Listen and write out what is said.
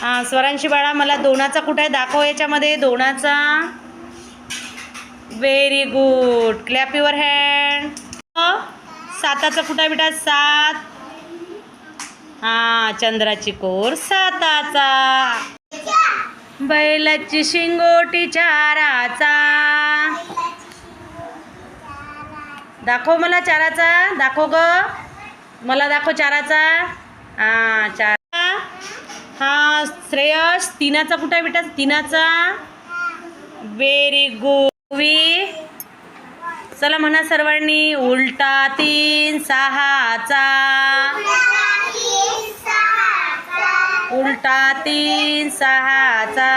हां स्वरांशी बाळा मला दोनाचा कुठे आहे? दाखव याच्यामध्ये. दोनाचा. Very good clap your hand साताचा कुठं आहे बेटा? सात. हा चंद्राची कोर साताचा. बैलाची शिंगोटी चाराचा. दाखव मला चाराचा. दाखव ग. मला दाखव चाराचा. हा श्रेयस तिनाचा कुठं आहे बेटा? तिनाचा? व्हेरी गुड चला म्हणा सर्वांनी उलटा तीन सहाचा. उलटा तीन सहाचा.